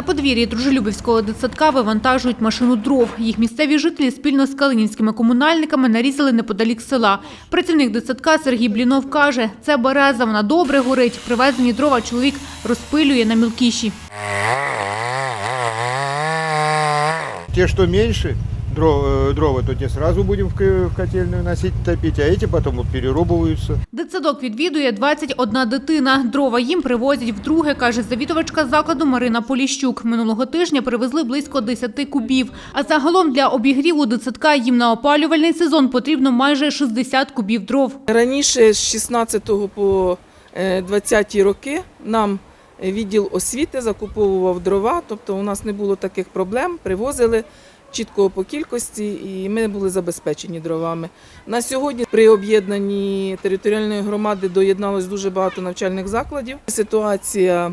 На подвір'ї Дружелюбівського дитсадка вивантажують машину дров. Їх місцеві жителі спільно з калинівськими комунальниками нарізали неподалік села. Працівник дитсадка Сергій Блінов каже, це береза, вона добре горить. Привезені дрова чоловік розпилює на мілкіші. Те, що э, дрова, то те сразу будем в ко- в котельную носить, топить, а эти потом вот перерубываются. Дитсадок відвідує 21 дитина. Дрова їм привозять вдруге, каже завідувачка закладу Марина Поліщук. Минулого тижня привезли близько 10 кубів. А загалом для обігріву дитсадка їм на опалювальний сезон потрібно майже 60 кубів дров. Раніше з 16 по е, 20 роки нам відділ освіти закуповував дрова, тобто у нас не було таких проблем, привозили чітко по кількості і ми були забезпечені дровами. На сьогодні при об'єднанні територіальної громади доєдналось дуже багато навчальних закладів. Ситуація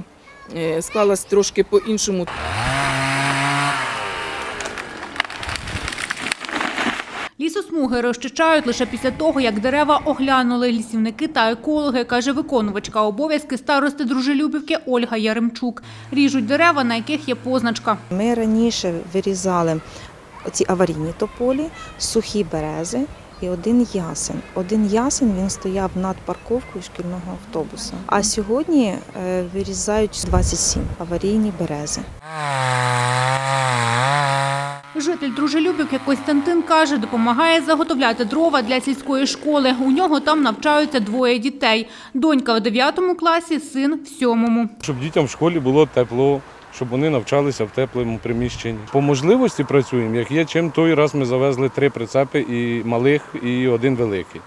е, склалась трошки по-іншому. Лісосмуги розчищають лише після того, як дерева оглянули лісівники та екологи, каже виконувачка обов'язки старости Дружелюбівки Ольга Яремчук. Ріжуть дерева, на яких є позначка. Ми раніше вирізали ці аварійні тополі, сухі берези і один ясен. Один ясен він стояв над парковкою шкільного автобуса. А сьогодні е, вирізають 27 аварійні берези. Житель Дружелюбівки Костянтин каже, допомагає заготовляти дрова для сільської школи. У нього там навчаються двоє дітей. Донька в 9 класі, син в 7. щоб дітям в школі було тепло, щоб вони навчалися в теплому приміщенні. По можливості працюємо. Як є чим, той раз ми завезли три прицепи і малих, і один великий.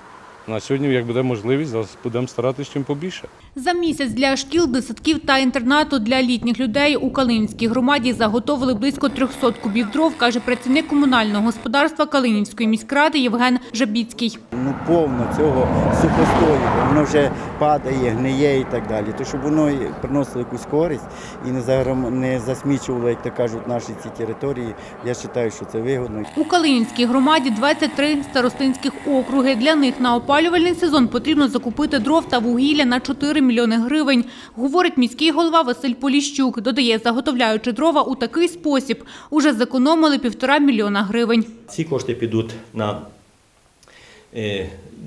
На сьогодні, як буде можливість, зараз будемо старатися чим побільше. За місяць для шкіл, дитсадків та інтернату для літніх людей у Калинівській громаді заготовили близько 300 кубів дров, каже працівник комунального господарства Калинівської міськради Євген Жабіцький. Ну, повно цього сухостою, бо воно вже падає, гниє і так далі. То щоб воно приносило якусь користь і не, загром... не засмічувало, як то кажуть, наші ці території, я вважаю, що це вигодно. У Калинівській громаді 23 старостинських округи. Для них на опалювальний сезон потрібно закупити дров та вугілля на 4 мільйони гривень, говорить міський голова Василь Поліщук. Додає, заготовляючи дрова у такий спосіб, уже зекономили півтора мільйона гривень. Ці кошти підуть на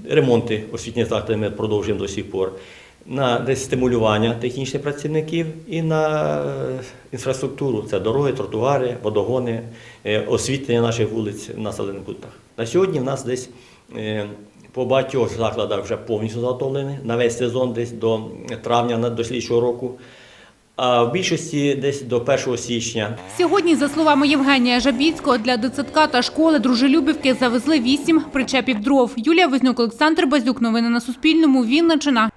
ремонти освітніх закладів, ми продовжуємо до сих пор, на десь стимулювання технічних працівників і на е, інфраструктуру. Це дороги, тротуари, водогони, е, освітлення наших вулиць в населених пунктах. На сьогодні в нас десь е, по багатьох закладах вже повністю заготовлені на весь сезон, десь до травня до слідчого року. А в більшості десь до 1 січня Сьогодні, за словами Євгенія Жабіцького, для дитсадка та школи Дружелюбівки завезли вісім причепів дров. Юлія Вознюк, Олександр Базюк. Новини на Суспільному. Вінниччина.